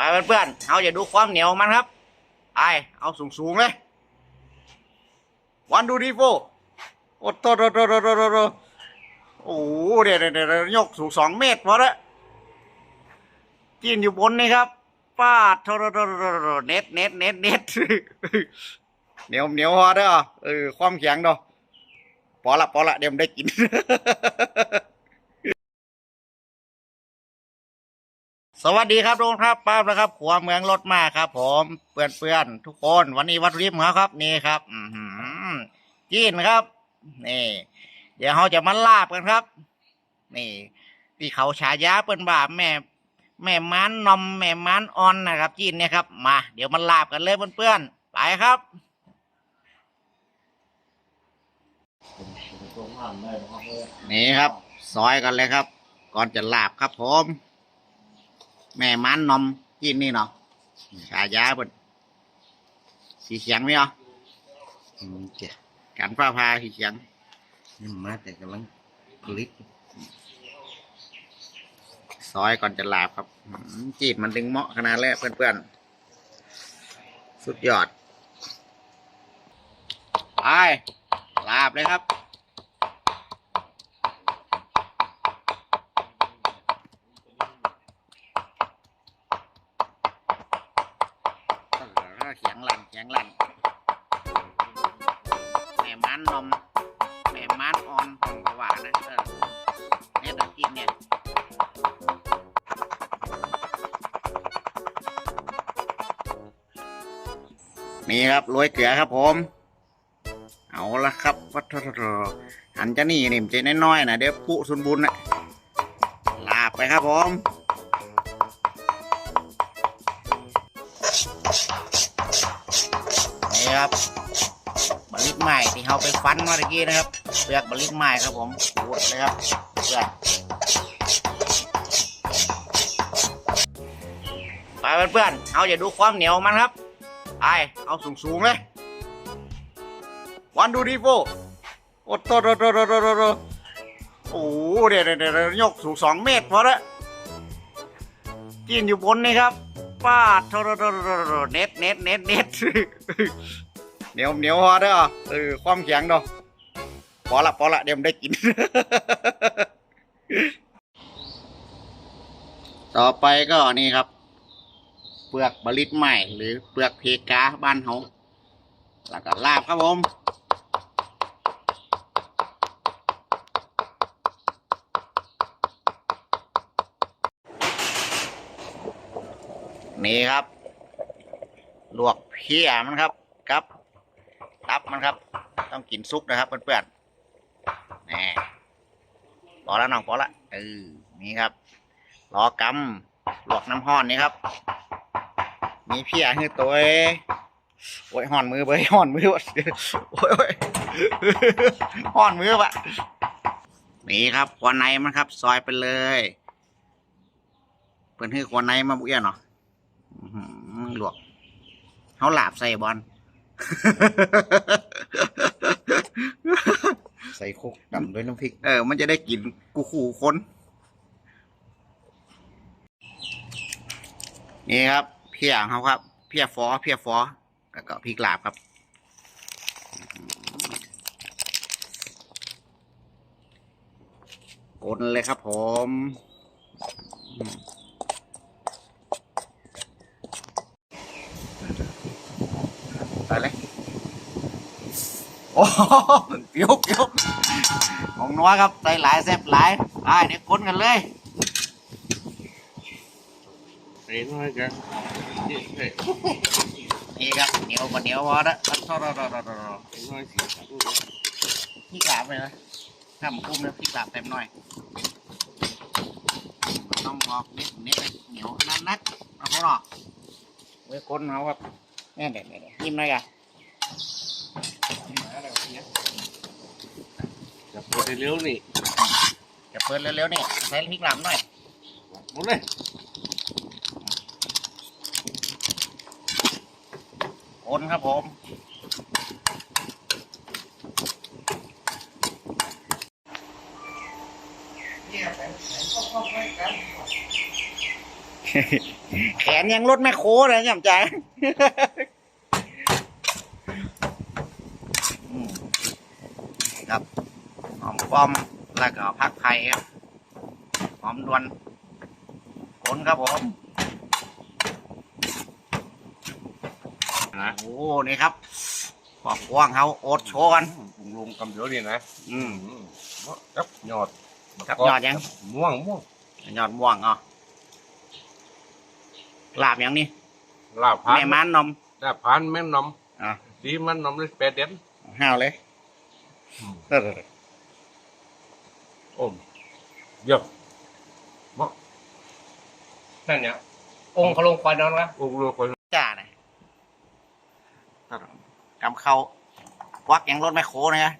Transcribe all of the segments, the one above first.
ไปเพื่อนๆ เอาอย่าดูความเหนียวของมันครับ ไป เอาสูงๆเลย วันดูดีโฟโอ้โตโตโตโตโตโอ้โหเดี๋ยวเดี๋ยวยกสูงสองเมตรพอละกินอยู่บนนี่ครับป้าดโตโตโตโตเน็ตเน็ตเน็ตเน็ตเหนียวเหนียวพอเด้อเออความแข็งเด้อพอละพอละเดี๋ยวมันได้กิน สวัสดีครับทุกคนครับป้าบนะครับขัวเมืองรถมาครับ ผมเพื่อนเพื่อนทุกคนวันนี้วัตถุดิบเราครับนี่ครับ อืจีนครับ นี่ เดี๋ยวเราจะมาลาบกันครับ นี่ที่เขาฉายาเปิ้นบ่าแม่ แม่ม้านนมแม่ม้านออนนะครับจีนเนี่ยครับมาเดี๋ยวมาลาบกันเลยเพื่อนๆไปครับนี่ครับ ซอยกันเลยครับ ก่อนจะลาบครับผม แม่มันนมกินนี่เนาะฉายาบนสีเขียงไหมเนาะอืมเจ้ะกันฟ้าพาสีเขียงนี่มาแต่กำลังคลิกซอยก่อนจะลาบครับอืมจีดมันดึงเหมาะขนาดเลยเพื่อนๆ สุดยอดไปลาบเลยครับ เออ เขียงลังเขียงหลงแม่ม้านนมแม่ม้านออนของกว่านะเออเนี่ยต้องกินเนี่ยนี่ครับโรยเกลือครับผม เอาละครับวัดทรหันจะนี่นี่มันจะน้อยๆนะเดี๋ยวปุสุนบุญนะลาบไปครับผม ครับบลิกไม้ที่เขาไปฟันเมื่อกี้นะครับเปลือกบลิกไม้ครับผมขูดเลยครับเปลือกไปเพื่อนๆเอาอย่าดูความเหนียวมันครับไปเอาสูงๆเลยวันดูดีโฟโอ้โตโตโตโตโตโตโตโอ้โหเดี๋ยวเดี๋ยวเดี๋ยวยกสูงสองเมตรพอละกินอยู่บนนี่ครับ ป้าดโทโทโทโทโทโทเน็ตเน็ตเน็ตเน็ตเหนียวเหนียวพอเด้อเออความแข็งเด้อพอละพอละเดี๋ยวมได้กิน ต่อไปก็นี่ครับ เปลือกบลิตใหม่หรือเปลือกเพกาบ้านเขาแล้วก็ลาบครับผม นี่ครับ ลวกเพี้ยมันครับกับตับมันครับ ต้องกินซุกนะครับเพื่อนๆนี่พอแล้วน้องพอละเออนี่ครับรอกำลวกน้ำห้อนนี่ครับ มีเพี้ยคือตัวเอ้ยโอ้ยห่อนมือเบยห่อนมือวะโอ้ยห่อนมือวะนี่ครับควนในมันครับ ซอยไปเลย เปิ่นคือควนในมาบุ้ยเนาะ ลวกเขาหลาบใส่บอลใส่คุกดำด้วยน้ำพริก เออ มันจะได้กลิ่นกูขู่คนนี่ครับ เพียของเขาครับ เพียฟอ เพียฟอ แล้วก็พริกลาบครับ กดเลยครับผมไปเลย โอ้โหเปียวเปียวของน้อยครับใส่หลายแซ่บหลายไปเดี๋ยวคนกันเลยใส่น้อยกันนี่ใส่นี่ครับเหนียวกว่าเหนียวพอละรอรอรอรอรอรอน้อยสิพริกลาบเลยนะถ้ามันคุ้มนะพริกลาบเต็มหน่อยมันต้องบอกนิดนิดเลยเหนียวขนาดนักเอาเขาหรอกไว้คนเขาครับเนี่ยเด็ดเด็ดยิ้มหน่อยกัน จับตัวเร็วนี่จะเปิดเร็วๆนี่ใส่พริกลาบหน่อยหมดเลยคนครับผมแขนยังรถแม่โคเลยย่ำใจ อืม ครับหอมป้อมแล้วก็พักไข่ครับหอมดวนคนครับผมนะโอ้นี่ครับปอกกว้างเขาโอดโชว์กันปรุงลงกำเดียวนี่นะอืมอืมกับยอดกับยอดยังม่วงม่วงยอดม่วงอะลาบยังนี่ลาบพันแม่มันนมลาบพันแม่นนมอะสีมันนมเลยแปดเดือนห้าวเลย โอ้มเยอะมะนั่นเนี่ยองค์เขาลงควันนอนวะโอ้โหคนจ้านะกำเขาควักยังรถไม่โคนะฮะ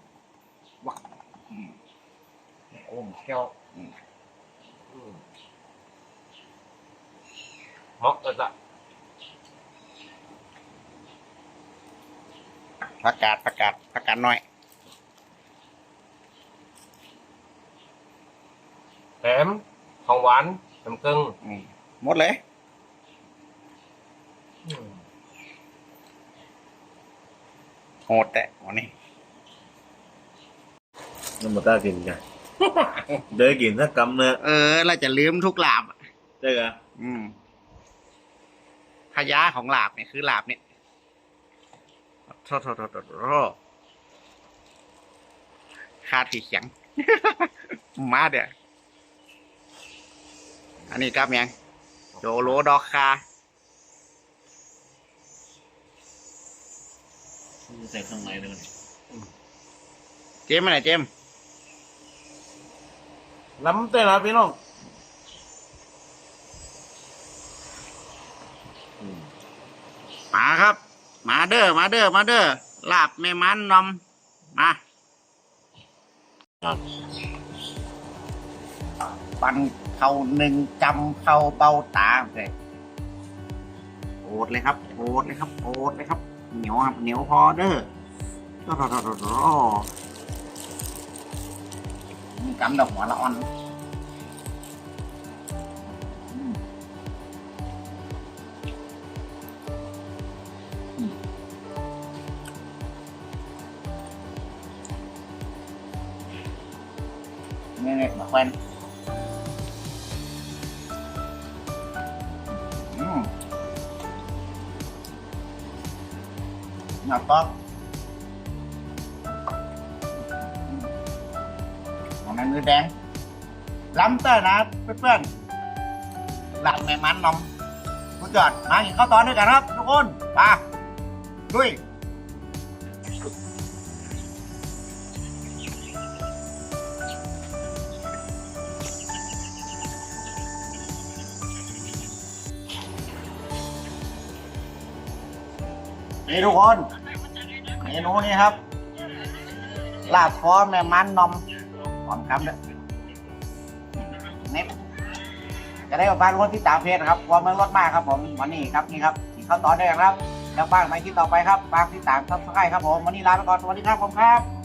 โอ้มเที่ยวเหมาะเลยละประกาศประกาศประกาศหน่อย แถมของหวานน้ำกึ่งอืมหมดเลยโหดแต่วันนี้น้ำมันต้ากินกันเดี๋ยวกินสักกำเนื้อเออ เราจะลืมทุกลาบอะได้กะอืมพยาของลาบเนี่ยคือลาบเนี่ยโทษโทษโทษโทษโทษคาดที่เขียง มาเดี๋ยว อันนี้กับยังโจโลดอกคาใส่ข้างในเลยมันเจมส์มาไหนเจมส์ล้ำแต่ละพี่น้องมาครับ มาเด้อมาเด้อมาเด้อลาบแม่มันนอมมา ปันเขาหนึ่งจำเขาเบาตาเลยโอดเลยครับโอดเลยครับโอดเลยครับ เหนียวครับเหนียวพอเด้อโถ่โถ่โถ่โถ่โถ่นี่กำดอกหัวละอ่อนอืมนี่นี่มาแควน หนักต้องของในมือแดง ล้ำเตอร์นะเพื่อนๆหลับแม่มันนมสุดยอดมากินข้าวตอนด้วยกันครับ ทุกคนไปดุย นี่ทุกคนเมนูนี้ครับ ลาบคอแม่มันนมหอมคำเลยเน็ตจะได้บ้านคนที่ตามเพจนครับความเมืองรถมากครับผมวันนี้ครับนี่ครับที่เข้าต่อได้ครับ แล้วบ้างในที่ต่อไปครับฝางที่ตามซับสไครต์ครับผมวันนี้ลาไปก่อนสวัสดีครับผมครับ